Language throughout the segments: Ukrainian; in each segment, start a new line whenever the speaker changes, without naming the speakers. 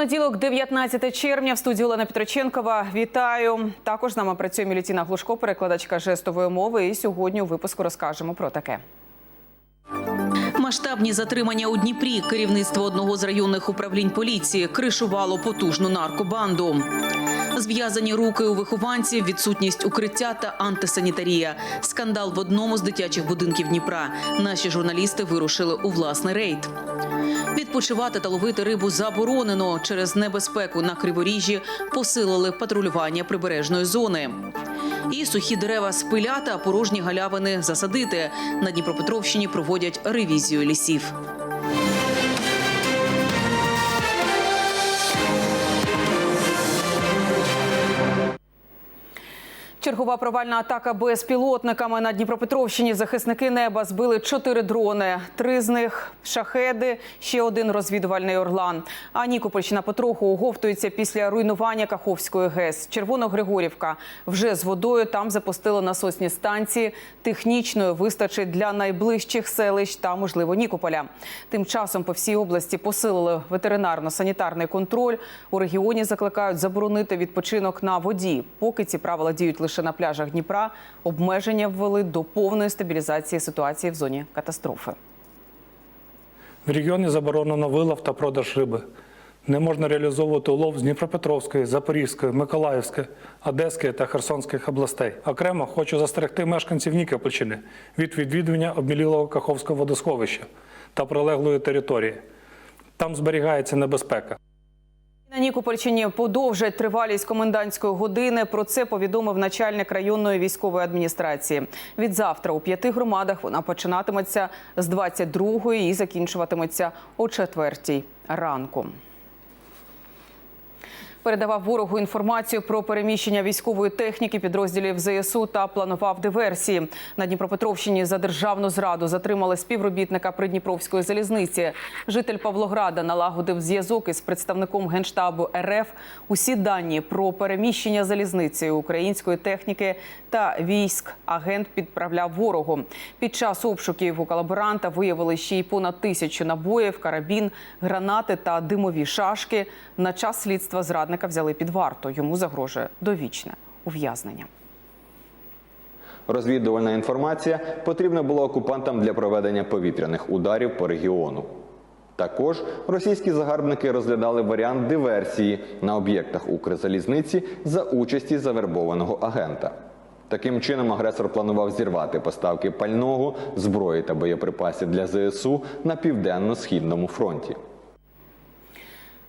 Понеділок, 19 червня, в студії Олена Петроченкова. Вітаю. Також з нами працює Мілітіна Глушко, перекладачка жестової мови. І сьогодні у випуску розкажемо про таке. Масштабні затримання у Дніпрі. Керівництво одного з районних управлінь поліції кришувало потужну наркобанду. Зв'язані руки у вихованців, відсутність укриття та антисанітарія. Скандал в одному з дитячих будинків Дніпра. Наші журналісти вирушили у власний рейд. Відпочивати та ловити рибу заборонено. Через небезпеку на криворіжжі посилили патрулювання прибережної зони. І сухі дерева спиляти, а порожні галявини засадити. На Дніпропетровщині проводять ревізію лісів. Чергова провальна атака безпілотниками на Дніпропетровщині. Захисники неба збили чотири дрони. Три з них шахеди, ще один розвідувальний орлан. А Нікопольщина потроху оговтується після руйнування Каховської ГЕС. Червоногригорівка вже з водою там запустили насосні станції. Технічної вистачить для найближчих селищ та, можливо, Нікополя. Тим часом по всій області посилили ветеринарно-санітарний контроль. У регіоні закликають заборонити відпочинок на воді. Поки ці правила діють лише на пляжах Дніпра, обмеження ввели до повної стабілізації ситуації в зоні катастрофи.
В регіоні заборонено вилов та продаж риби. Не можна реалізовувати улов з Дніпропетровської, Запорізької, Миколаївської, Одеської та Херсонських областей. Окремо хочу застерегти мешканців Нікопольщини від відвідування обмілілого Каховського водосховища та прилеглої території. Там зберігається небезпека.
На Нікопольщині подовжать тривалість комендантської години. Про це повідомив начальник районної військової адміністрації. Від завтра у п'яти громадах вона починатиметься з 22-ї і закінчуватиметься о 4-й ранку. Передавав ворогу інформацію про переміщення військової техніки підрозділів ЗСУ та планував диверсії. На Дніпропетровщині за державну зраду затримали співробітника Придніпровської залізниці. Житель Павлограда налагодив зв'язок із представником генштабу РФ. Усі дані про переміщення залізницею української техніки та військ агент підправляв ворогу. Під час обшуків у колаборанта виявили ще й понад тисячу набоїв, карабін, гранати та димові шашки. На час слідства зрадника взяли під варту. Йому загрожує довічне ув'язнення.
Розвідувальна інформація потрібна була окупантам для проведення повітряних ударів по регіону. Також російські загарбники розглядали варіант диверсії на об'єктах Укрзалізниці за участі завербованого агента. Таким чином, агресор планував зірвати поставки пального, зброї та боєприпасів для ЗСУ на південно-східному фронті.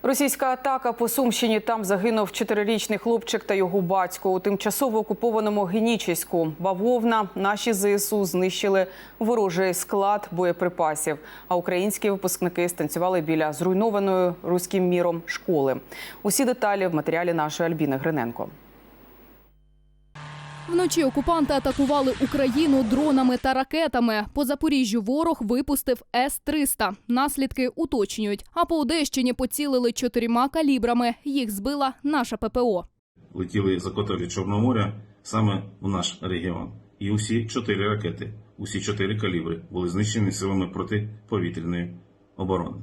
Російська атака по Сумщині. Там загинув чотирирічний хлопчик та його батько. У тимчасово окупованому Генічеську бавовна наші ЗСУ знищили ворожий склад боєприпасів. А українські випускники станцювали біля зруйнованої руським міром школи. Усі деталі в матеріалі нашої Альбіни Гриненко.
Вночі окупанти атакували Україну дронами та ракетами. По Запоріжжю ворог випустив С-300. Наслідки уточнюють. А по Одещині поцілили чотирма калібрами. Їх збила наша ППО.
летіли з акваторії Чорного моря саме в наш регіон. І усі чотири ракети, усі чотири калібри були знищені силами протиповітряної оборони.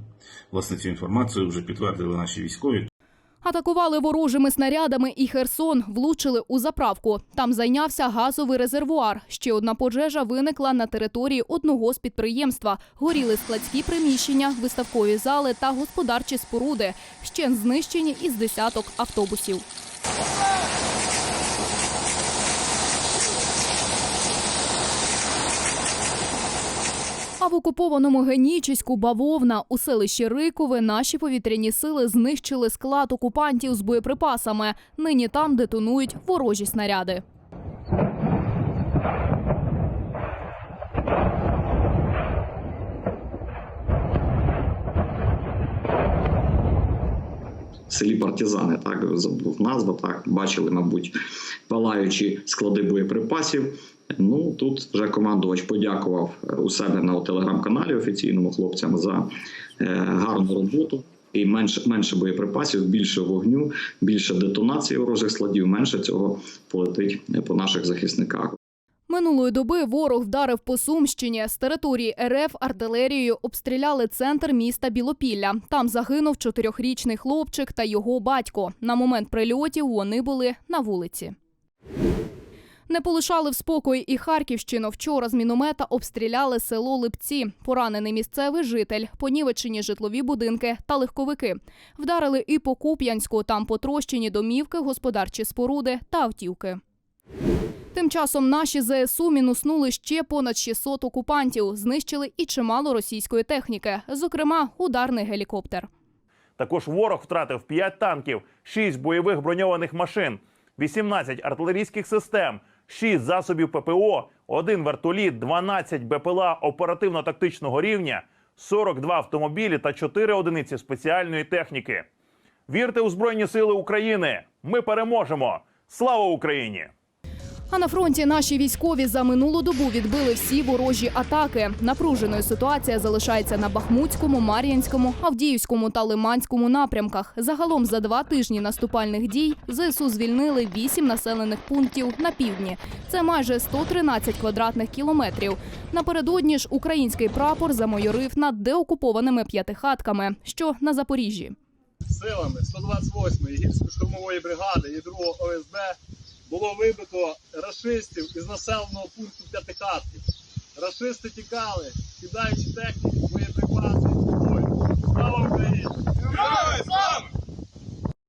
Власне, цю інформацію вже підтвердили наші військові.
Атакували ворожими снарядами і Херсон, влучили у заправку. Там зайнявся газовий резервуар. Ще одна пожежа виникла на території одного з підприємства. Горіли складські приміщення, виставкові зали та господарчі споруди. Ще знищені із десяток автобусів. В окупованому Генічеську бавовна у селищі Рикове наші повітряні сили знищили склад окупантів з боєприпасами. Нині там детонують ворожі снаряди.
Селі Партизани, так забув назва, так бачили, мабуть, палаючі склади боєприпасів. Ну тут вже командувач подякував е, у себе на телеграм-каналі офіційному хлопцям за е, гарну роботу. І менше менше боєприпасів, більше вогню, більше детонації ворожих складів, менше цього полетить по наших захисниках.
Минулої доби ворог вдарив по Сумщині. З території РФ артилерією обстріляли центр міста Білопілля. Там загинув чотирьохрічний хлопчик та його батько. На момент прильотів вони були на вулиці. Не полишали в спокої і Харківщину. Вчора з міномета обстріляли село Липці. Поранений місцевий житель, понівечені житлові будинки та легковики. Вдарили і по Куп'янську. Там потрощені домівки, господарчі споруди та автівки. Тим часом наші ЗСУ мінуснули ще понад 600 окупантів. Знищили і чимало російської техніки, зокрема ударний гелікоптер.
Також ворог втратив 5 танків, 6 бойових броньованих машин, 18 артилерійських систем, 6 засобів ППО, 1 вертоліт, 12 БПЛА оперативно-тактичного рівня, 42 автомобілі та 4 одиниці спеціальної техніки. Вірте у Збройні Сили України! Ми переможемо! Слава Україні!
А на фронті наші військові за минулу добу відбили всі ворожі атаки. Напруженою ситуація залишається на Бахмутському, Мар'їнському, Авдіївському та Лиманському напрямках. Загалом за два тижні наступальних дій ЗСУ звільнили вісім населених пунктів на півдні. Це майже 113 квадратних кілометрів. Напередодні ж український прапор замайорив над деокупованими п'ятихатками, що на Запоріжжі.
силами 128-ї гірсько-штурмової бригади і 2-го ОСБ було вибито рашистів із населеного пункту П'ятихатки. Рашисти тікали, кидаючи техніку, боєприпаси зброю. Слава Україні!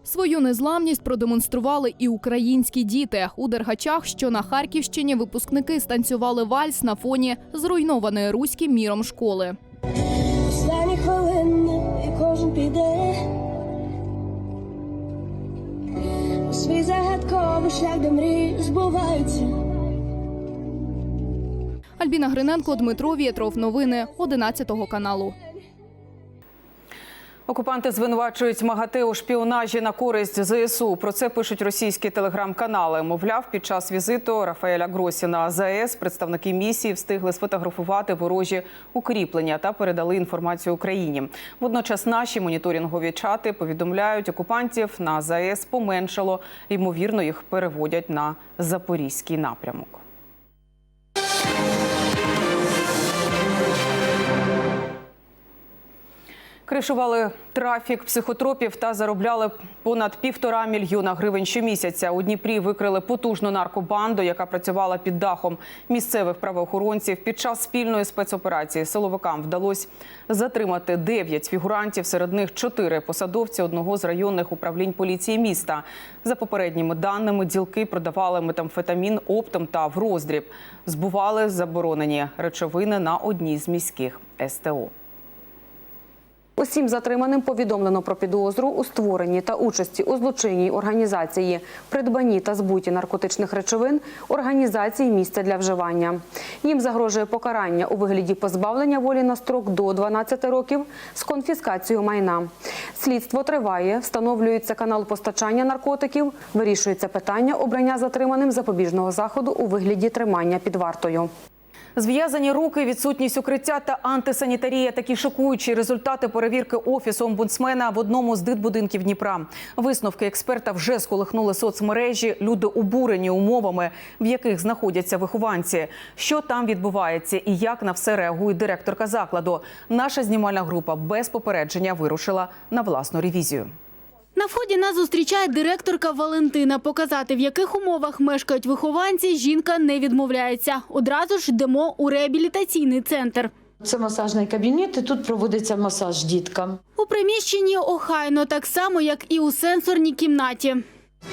Свою незламність продемонстрували і українські діти. У Дергачах, що на Харківщині, випускники станцювали вальс на фоні зруйнованої руським міром школи.
Останні хвилини, і кожен піде свій загадковий шлях, до мрії збувається.
Альбіна Гриненко, Дмитро Вєтров. Новини 11 каналу.
Окупанти звинувачують МАГАТЕ у шпіонажі на користь ЗСУ. Про це пишуть російські телеграм-канали. Мовляв, під час візиту Рафаеля Гросі на ЗАЕС представники місії встигли сфотографувати ворожі укріплення та передали інформацію Україні. Водночас наші моніторингові чати повідомляють, окупантів на ЗАЕС поменшало. Ймовірно, їх переводять на запорізький напрямок. Кришували трафік психотропів та заробляли понад півтора мільйона гривень щомісяця. У Дніпрі викрили потужну наркобанду, яка працювала під дахом місцевих правоохоронців. Під час спільної спецоперації силовикам вдалося затримати дев'ять фігурантів. Серед них чотири посадовці одного з районних управлінь поліції міста. За попередніми даними, ділки продавали метамфетамін оптом та в роздріб. Збували заборонені речовини на одній з міських СТО. Усім затриманим повідомлено про підозру у створенні та участі у злочинній організації, придбанні та збуті наркотичних речовин, організації місця для вживання. Їм загрожує покарання у вигляді позбавлення волі на строк до 12 років з конфіскацією майна. Слідство триває, встановлюється канал постачання наркотиків, вирішується питання обрання затриманим запобіжного заходу у вигляді тримання під вартою. Зв'язані руки, відсутність укриття та антисанітарія – такі шокуючі результати перевірки офісу омбудсмена в одному з дитбудинків Дніпра. Висновки експерта вже сколихнули соцмережі. Люди обурені умовами, в яких знаходяться вихованці. Що там відбувається і як на все реагує директорка закладу. Наша знімальна група без попередження вирушила на власну ревізію.
На вході нас зустрічає директорка Валентина. Показати, в яких умовах мешкають вихованці, жінка не відмовляється. Одразу ж йдемо у реабілітаційний центр.
Це масажний кабінет, і тут проводиться масаж діткам.
У приміщенні охайно, так само, як і у сенсорній кімнаті.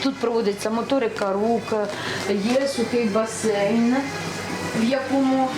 Тут проводиться моторика рук, є сухий басейн, в якому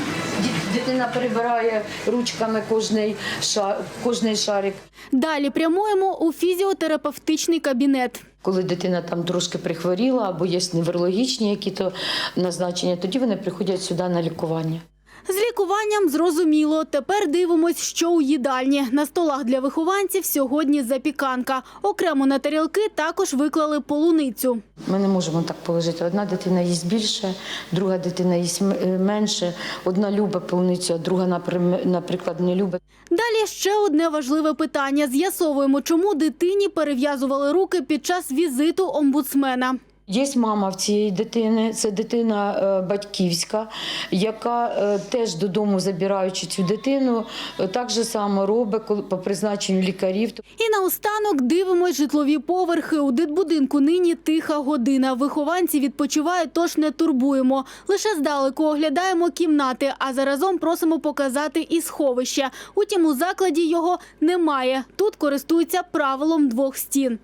дитина перебирає ручками кожний, ша- кожний шарик.
Далі прямуємо у фізіотерапевтичний кабінет.
Коли дитина там трошки прихворіла або є неврологічні які-то назначення, тоді вони приходять сюди на лікування.
З лікуванням зрозуміло. Тепер дивимось, що у їдальні. На столах для вихованців сьогодні запіканка. Окремо на тарілки також виклали полуницю.
Ми не можемо так положити. Одна дитина їсть більше, друга дитина їсть е, менше. Одна любить полуницю, а друга, наприклад, не любить.
Далі ще одне важливе питання. З'ясовуємо, чому дитині перев'язували руки під час візиту омбудсмена.
Є мама в цієї дитини, це дитина е, батьківська, яка е, теж додому забираючи цю дитину, е, так же само робить по призначенню лікарів.
І наостанок дивимось житлові поверхи. У дитбудинку нині тиха година. Вихованці відпочивають, тож не турбуємо. Лише здалеку оглядаємо кімнати, а заразом просимо показати і сховище. Утім, у закладі його немає. Тут користуються правилом двох стін.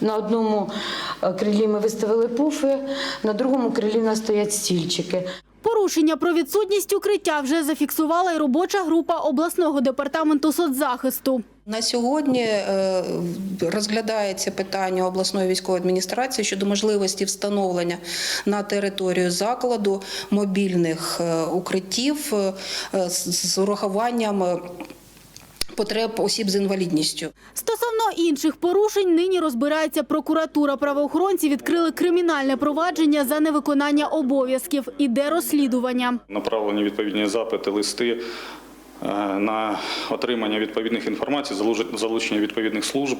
На одному е, крилі ми виставили пуфи, на другому крилі у нас стоять стільчики.
Порушення про відсутність укриття вже зафіксувала й робоча група обласного департаменту соцзахисту.
На сьогодні е, розглядається питання обласної військової адміністрації щодо можливості встановлення на територію закладу мобільних е, укриттів з урахуванням потреб осіб з інвалідністю.
Стосовно інших порушень нині розбирається прокуратура. Правоохоронці відкрили кримінальне провадження за невиконання обов'язків. Іде розслідування.
направлені відповідні запити, листи е, на отримання відповідних інформацій, залучення відповідних служб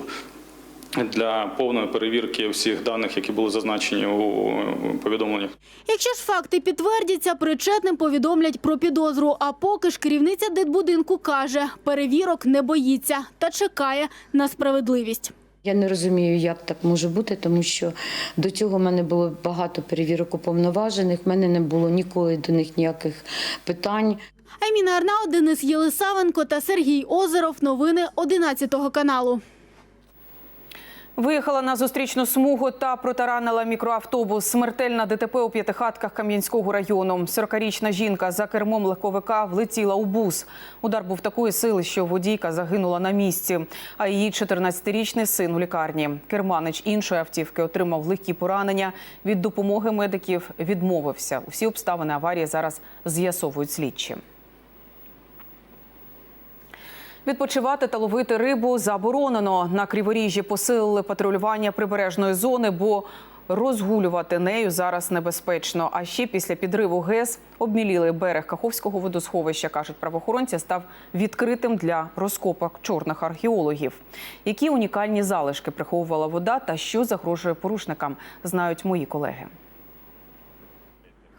для повної перевірки всіх даних, які були зазначені у повідомленнях.
Якщо ж факти підтвердяться, причетним повідомлять про підозру. А поки ж керівниця дитбудинку каже, перевірок не боїться та чекає на справедливість.
Я не розумію, як так може бути, тому що до цього в мене було багато перевірок уповноважених, в мене не було ніколи до них ніяких питань.
Айміна Арнаут, Денис Єлисавенко та Сергій Озеров. Новини 11 каналу.
Виїхала на зустрічну смугу та протаранила мікроавтобус. Смертельна ДТП у п'ятихатках Кам'янського району. 40-річна жінка за кермом легковика влетіла у бус. Удар був такої сили, що водійка загинула на місці, а її 14-річний син у лікарні. Керманич іншої автівки отримав легкі поранення. Від допомоги медиків відмовився. Усі обставини аварії зараз з'ясовують слідчі. Відпочивати та ловити рибу заборонено. На Криворіжжі посилили патрулювання прибережної зони, бо розгулювати нею зараз небезпечно. А ще після підриву ГЕС обмілілий берег Каховського водосховища, кажуть правоохоронці, став відкритим для розкопок чорних археологів. Які унікальні залишки приховувала вода та що загрожує порушникам, знають мої колеги.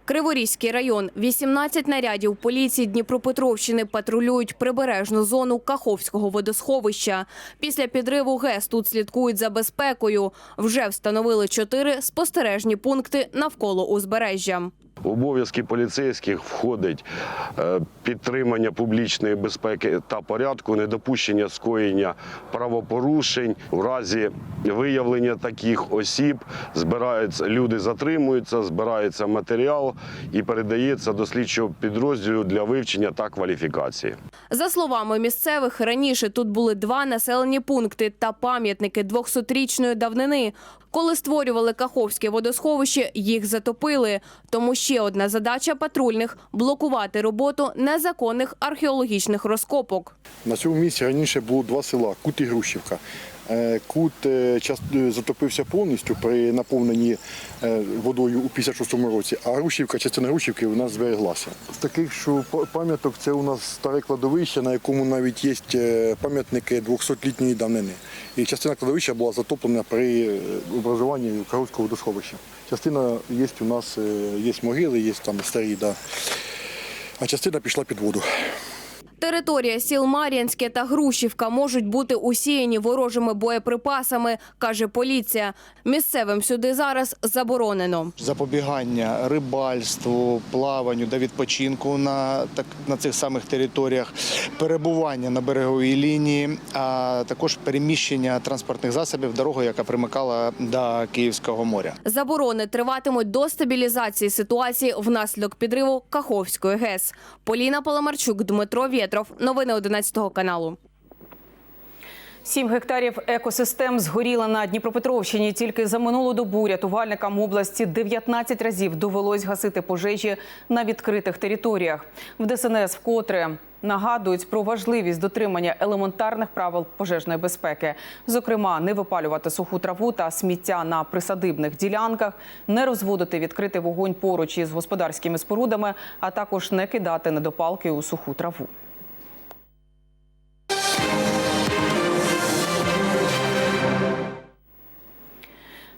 Криворізький район. 18 нарядів поліції Дніпропетровщини патрулюють прибережну зону Каховського водосховища. Після підриву ГЕС тут слідкують за безпекою. Вже встановили чотири спостережні пункти навколо узбережжя.
Обов'язки поліцейських входить е, підтримання публічної безпеки та порядку, недопущення скоєння правопорушень. У разі виявлення таких осіб збираються люди, затримуються, збирається матеріал і передається до слідчого підрозділу для вивчення та кваліфікації.
За словами місцевих, раніше тут були два населені пункти та пам'ятники 200-річної давнини. Коли створювали Каховське водосховище, їх затопили. Тому ще одна задача патрульних – блокувати роботу незаконних археологічних розкопок.
На цьому місці раніше було два села Кут і Грушівка. Е, Кут е, е, затопився повністю при наповненні водою у 56-му році, а Грушівка, частина Грушівки у нас збереглася. З таких, що пам'яток, це у нас старе кладовище, на якому навіть є пам'ятники 200-літньої давнини. І частина кладовища була затоплена при образуванні Каховського водосховища. Частина є у нас, є могили, є там старі, да. а частина пішла під воду.
Територія сіл Мар'янське та Грушівка можуть бути усіяні ворожими боєприпасами, каже поліція. Місцевим сюди зараз заборонено.
запобігання рибальству, плаванню та відпочинку на, так, на цих самих територіях, перебування на береговій лінії, а також переміщення транспортних засобів дорогою, яка примикала до Київського моря.
Заборони триватимуть до стабілізації ситуації внаслідок підриву Каховської ГЕС. Поліна Паламарчук, Дмитро Вєтров. Новини 11 каналу.
Сім гектарів екосистем згоріли на Дніпропетровщині. Тільки за минулу добу рятувальникам області 19 разів довелось гасити пожежі на відкритих територіях. В ДСНС вкотре нагадують про важливість дотримання елементарних правил пожежної безпеки, зокрема, не випалювати суху траву та сміття на присадибних ділянках, не розводити відкритий вогонь поруч із господарськими спорудами, а також не кидати недопалки у суху траву.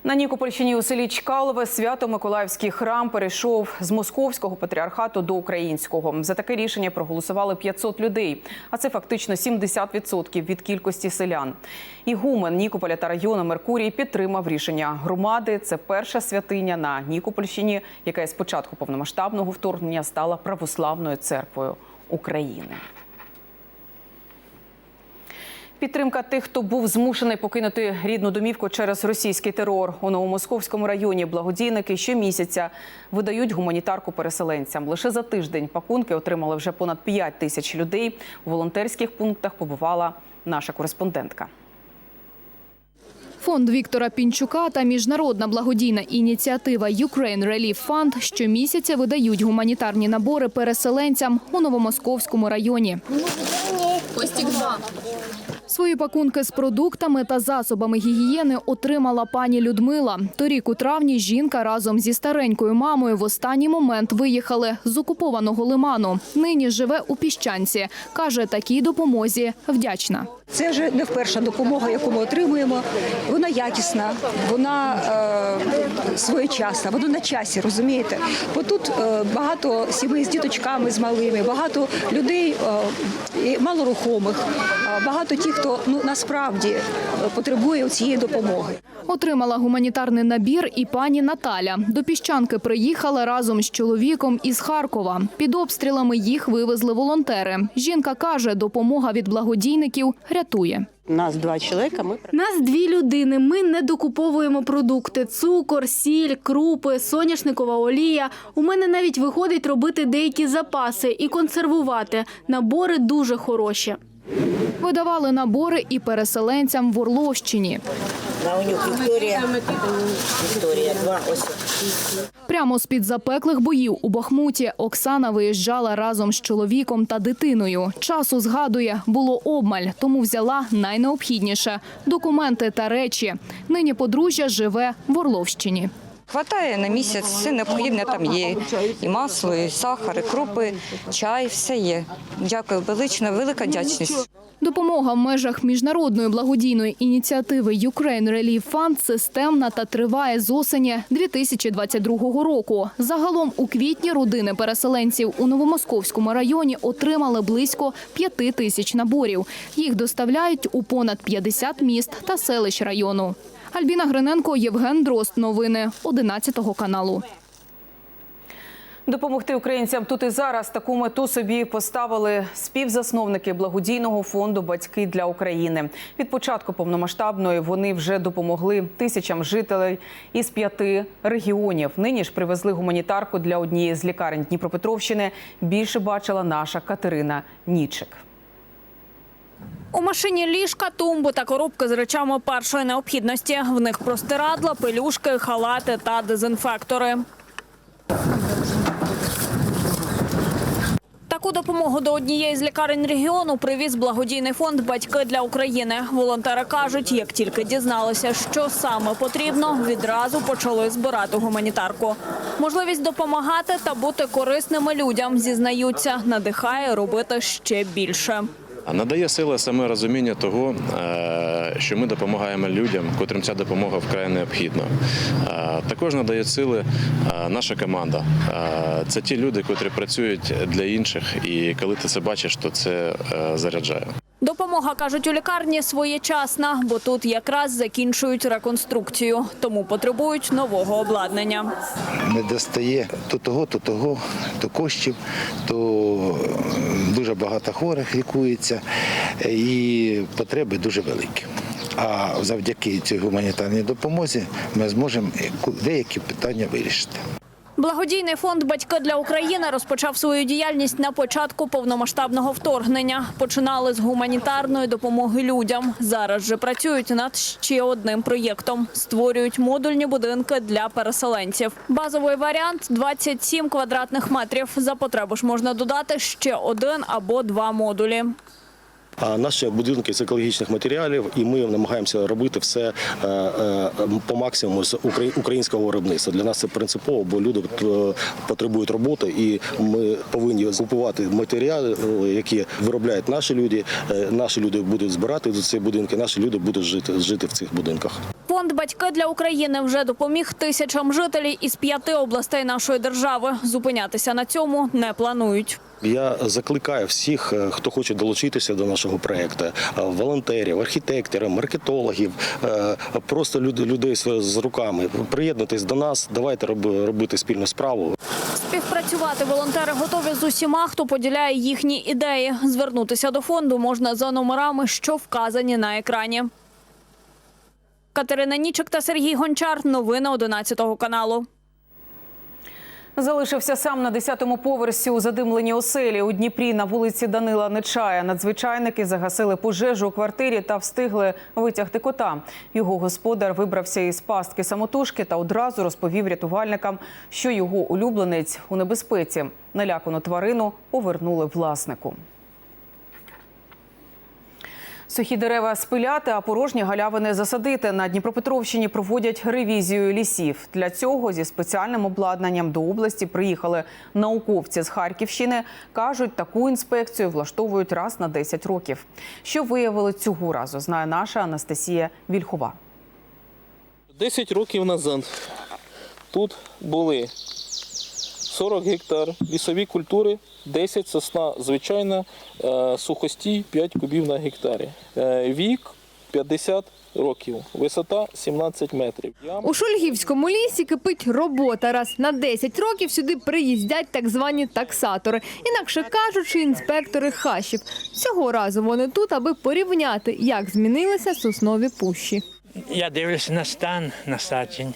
На Нікопольщині у селі Чкалове свято-миколаївський храм перейшов з московського патріархату до українського. За таке рішення проголосували 500 людей, а це фактично 70% від кількості селян. Ігумен Нікополя та району Меркурій підтримав рішення громади. Це перша святиня на Нікопольщині, яка з початку повномасштабного вторгнення стала православною церквою України. Підтримка тих, хто був змушений покинути рідну домівку через російський терор у новомосковському районі. Благодійники щомісяця видають гуманітарку переселенцям. Лише за тиждень пакунки отримали вже понад 5 тисяч людей. У волонтерських пунктах побувала наша кореспондентка.
Фонд Віктора Пінчука та міжнародна благодійна ініціатива Ukraine Relief Fund щомісяця видають гуманітарні набори переселенцям у новомосковському районі.
Костік 2.
Свої пакунки з продуктами та засобами гігієни отримала пані Людмила. Торік у травні жінка разом зі старенькою мамою в останній момент виїхали з окупованого лиману. Нині живе у піщанці. Каже, такій допомозі вдячна.
Це вже не вперша допомога, яку ми отримуємо. Вона якісна, вона е, своєчасна, вона на часі, розумієте? Бо тут е, багато сімей з діточками, з малими, багато людей е, малорухомих, е, багато тих, хто ну насправді е, потребує цієї допомоги.
Отримала гуманітарний набір і пані Наталя. До піщанки приїхала разом з чоловіком із Харкова. Під обстрілами їх вивезли волонтери. Жінка каже, допомога від благодійників рятує.
Нас два чоловіка. Ми
Нас дві людини. Ми не докуповуємо продукти: цукор, сіль, крупи, соняшникова олія. У мене навіть виходить робити деякі запаси і консервувати. Набори дуже хороші.
Видавали набори і переселенцям в Орловщині.
Наунюк Вікторія. Вікторія, два ось.
Прямо з-під запеклих боїв у Бахмуті Оксана виїжджала разом з чоловіком та дитиною. Часу згадує, було обмаль, тому взяла найнеобхідніше документи та речі. Нині подружжя живе в Орловщині.
Хватає на місяць, все необхідне там є. І масло, і сахар, і крупи, чай, все є. Дякую, велична, велика вдячність.
Допомога в межах міжнародної благодійної ініціативи Ukraine Relief Fund системна та триває з осені 2022 року. Загалом у квітні родини переселенців у Новомосковському районі отримали близько 5 тисяч наборів. Їх доставляють у понад 50 міст та селищ району. Альбіна Гриненко, Євген Дрозд. Новини 11 каналу.
Допомогти українцям тут і зараз таку мету собі поставили співзасновники благодійного фонду Батьки для України. Від початку повномасштабної вони вже допомогли тисячам жителей із п'яти регіонів. Нині ж привезли гуманітарку для однієї з лікарень Дніпропетровщини. Більше бачила наша Катерина Нічик.
У машині ліжка, тумби та коробки з речами першої необхідності. В них простирадла, пелюшки, халати та дезінфектори. Таку допомогу до однієї з лікарень регіону привіз благодійний фонд Батьки для України. Волонтери кажуть, як тільки дізналися, що саме потрібно, відразу почали збирати гуманітарку. Можливість допомагати та бути корисними людям зізнаються, надихає робити ще більше.
Надає сили саме розуміння того, е, що ми допомагаємо людям, котрим ця допомога вкрай необхідна. Е, Також надає сили е, наша команда. Це ті люди, котрі працюють для інших, і коли ти це бачиш, то це заряджає.
Допомога, кажуть у лікарні, своєчасна, бо тут якраз закінчують реконструкцію, тому потребують нового обладнання.
не достає то того, то того, то коштів, то дуже багато хворих лікується і потреби дуже великі. А завдяки цій гуманітарній допомозі ми зможемо деякі питання вирішити.
Благодійний фонд Батьки для України розпочав свою діяльність на початку повномасштабного вторгнення. Починали з гуманітарної допомоги людям. Зараз же працюють над ще одним проєктом. Створюють модульні будинки для переселенців. Базовий варіант 27 квадратних метрів. За потреби ж можна додати ще один або два модулі.
А наші будинки з екологічних матеріалів, і ми намагаємося робити все е, е, по максимуму з украї- українського виробництва. Для нас це принципово, бо люди е, потребують роботи, і ми повинні купувати матеріали, які виробляють наші люди. Наші люди будуть збирати до ці будинки, наші люди будуть жити жити в цих будинках.
Фонд Батьки для України вже допоміг тисячам жителів із п'яти областей нашої держави. Зупинятися на цьому не планують.
Я закликаю всіх, е, хто хоче долучитися до нашого проекту, е, волонтерів, архітекторів, маркетологів, е, просто людей з руками. Приєднуйтесь до нас, давайте робити спільну справу.
Співпрацювати волонтери готові з усіма, хто поділяє їхні ідеї. Звернутися до фонду можна за номерами, що вказані на екрані. Катерина Нічик та Сергій Гончар. Новини 11 каналу.
Залишився сам на 10-му поверсі у задимленій оселі у Дніпрі на вулиці Данила Нечая. Надзвичайники загасили пожежу у квартирі та встигли витягти кота. Його господар вибрався із пастки самотужки та одразу розповів рятувальникам, що його улюбленець у небезпеці. Налякану тварину повернули власнику. Сухі дерева спиляти, а порожні галявини засадити. На Дніпропетровщині проводять ревізію лісів. Для цього зі спеціальним обладнанням до області приїхали науковці з Харківщини. Кажуть, таку інспекцію влаштовують раз на 10 років. Що виявили цього разу, знає наша Анастасія Вільхова.
10 років назад тут були 40 гектар лісові культури, 10 сосна звичайна, е, сухостій 5 кубів на гектарі. Е, Вік 50 років, висота 17 метрів.
У Шульгівському лісі кипить робота. Раз на 10 років сюди приїздять так звані таксатори, інакше кажучи, інспектори хащів. Цього разу вони тут, аби порівняти, як змінилися соснові пущі.
Я дивлюся на стан насаджень.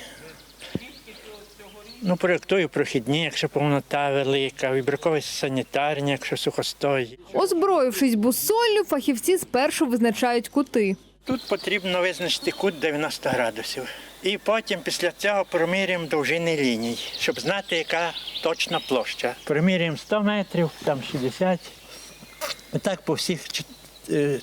Ну, проєктую прохідні, якщо повнота велика, вибіркові санітарні, якщо сухостой.
Озброївшись бусоллю, фахівці спершу визначають кути.
Тут потрібно визначити кут 90 градусів. І потім після цього промірюємо довжини ліній, щоб знати, яка точна площа. Промірюємо 100 метрів, там 60. І так по всіх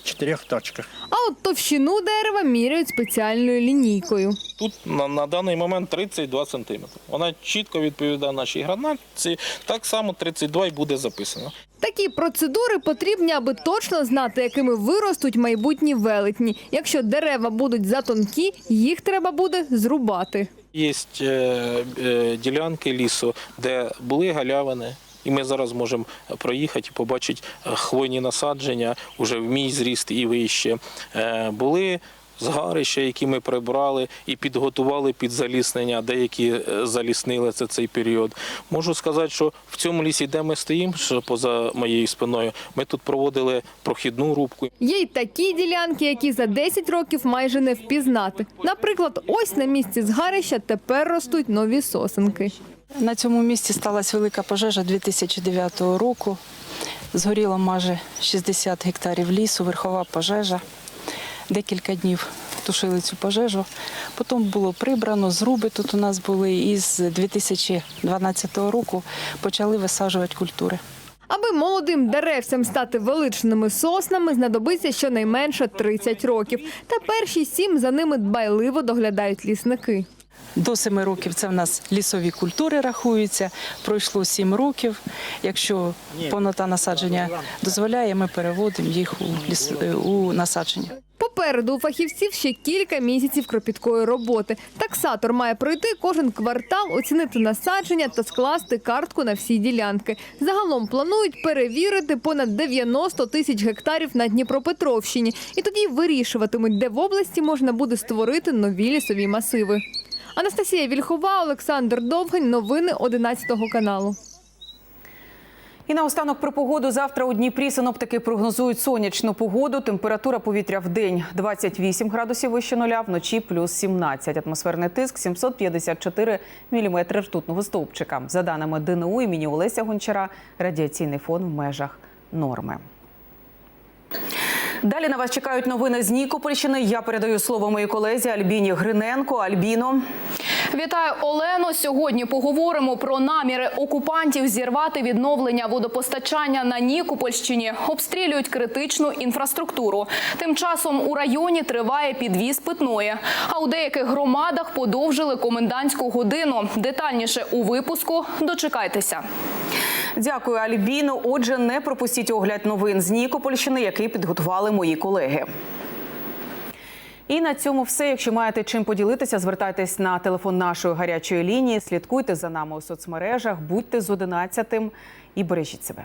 чотирьох точках.
А от товщину дерева міряють спеціальною лінійкою.
Тут на, на даний момент 32 см. Вона чітко відповідає нашій гранатці. Так само 32 і буде записано.
Такі процедури потрібні, аби точно знати, якими виростуть майбутні велетні. Якщо дерева будуть затонкі, їх треба буде зрубати.
Є е, е, ділянки лісу, де були галявини. І ми зараз можемо проїхати і побачити е, хвойні насадження уже в мій зріст і вище. Е, Були згарища, які ми прибрали і підготували під заліснення, деякі е, заліснили це цей період. Можу сказати, що в цьому лісі, де ми стоїмо, що поза моєю спиною, ми тут проводили прохідну рубку.
Є й такі ділянки, які за 10 років майже не впізнати. Наприклад, ось на місці згарища тепер ростуть нові сосенки.
На цьому місці сталася велика пожежа 2009 року. Згоріло майже 60 гектарів лісу, верхова пожежа. Декілька днів тушили цю пожежу. Потім було прибрано, зруби тут у нас були. І з 2012 року почали висаджувати культури.
Аби молодим деревцям стати величними соснами, знадобиться щонайменше 30 років. Та перші сім за ними дбайливо доглядають лісники.
До семи років це в нас лісові культури рахуються. Пройшло сім років. Якщо повнота насадження дозволяє, ми переводимо їх у, ліс, е, у насадження.
Попереду у фахівців ще кілька місяців кропіткої роботи. Таксатор має пройти кожен квартал, оцінити насадження та скласти картку на всі ділянки. Загалом планують перевірити понад 90 тисяч гектарів на Дніпропетровщині. І тоді вирішуватимуть, де в області можна буде створити нові лісові масиви. Анастасія Вільхова, Олександр Довгань. Новини 11 каналу.
І наостанок про погоду завтра у Дніпрі синоптики прогнозують сонячну погоду. Температура повітря в день 28 градусів вище нуля, вночі плюс 17. Атмосферний тиск 754 міліметри ртутного стовпчика. За даними ДНУ імені Олеся Гончара, радіаційний фон в межах норми. Далі на вас чекають новини з Нікопольщини. Я передаю слово моїй колезі Альбіні Гриненко. Альбіно.
Вітаю Олено. Сьогодні поговоримо про наміри окупантів зірвати відновлення водопостачання на Нікопольщині. Обстрілюють критичну інфраструктуру. Тим часом у районі триває підвіз питної. А у деяких громадах подовжили комендантську годину. Детальніше у випуску. Дочекайтеся.
Дякую, Альбіно. Отже, не пропустіть огляд новин з Нікопольщини, який підготували мої колеги. І на цьому все. Якщо маєте чим поділитися, звертайтесь на телефон нашої гарячої лінії. Слідкуйте за нами у соцмережах, будьте з 11 і бережіть себе.